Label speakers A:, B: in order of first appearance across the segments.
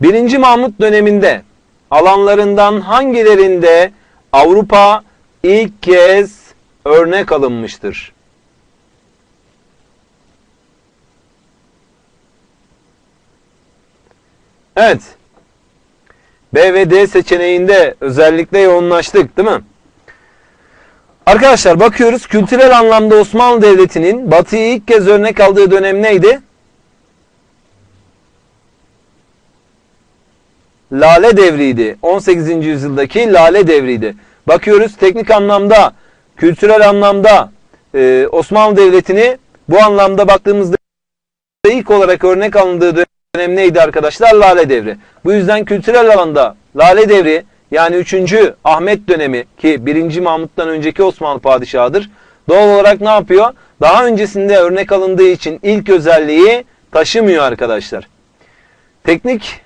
A: 1. Mahmut döneminde alanlarından hangilerinde Avrupa ilk kez örnek alınmıştır? Evet. B ve D seçeneğinde özellikle yoğunlaştık değil mi? Arkadaşlar bakıyoruz kültürel anlamda Osmanlı Devleti'nin Batı'yı ilk kez örnek aldığı dönem neydi? Lale devriydi. 18. yüzyıldaki Lale devriydi. Bakıyoruz teknik anlamda, kültürel anlamda e, Osmanlı Devleti'ni bu anlamda baktığımızda ilk olarak örnek alındığı dönem neydi arkadaşlar? Lale devri. Bu yüzden kültürel alanda Lale devri yani 3. Ahmet dönemi ki 1. Mahmut'tan önceki Osmanlı padişahıdır. Doğal olarak ne yapıyor? Daha öncesinde örnek alındığı için ilk özelliği taşımıyor arkadaşlar. Teknik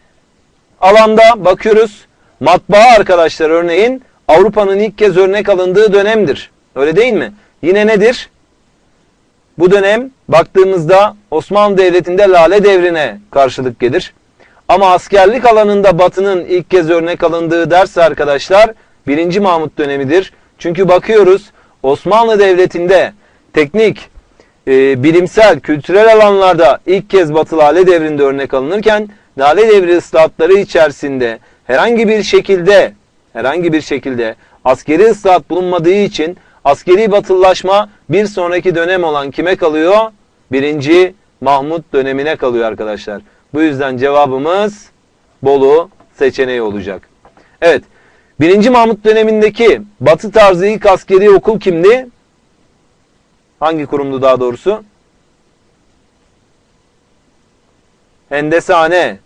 A: alanda bakıyoruz. Matbaa arkadaşlar örneğin Avrupa'nın ilk kez örnek alındığı dönemdir. Öyle değil mi? Yine nedir? Bu dönem baktığımızda Osmanlı Devleti'nde Lale Devri'ne karşılık gelir. Ama askerlik alanında Batı'nın ilk kez örnek alındığı derse arkadaşlar 1. Mahmut dönemidir. Çünkü bakıyoruz Osmanlı Devleti'nde teknik, e, bilimsel, kültürel alanlarda ilk kez Batı Lale Devri'nde örnek alınırken Lale Devri ıslahatları içerisinde herhangi bir şekilde herhangi bir şekilde askeri ıslahat bulunmadığı için askeri batılılaşma bir sonraki dönem olan kime kalıyor? Birinci Mahmut dönemine kalıyor arkadaşlar. Bu yüzden cevabımız Bolu seçeneği olacak. Evet. Birinci Mahmut dönemindeki batı tarzı ilk askeri okul kimdi? Hangi kurumdu daha doğrusu? Hendesane.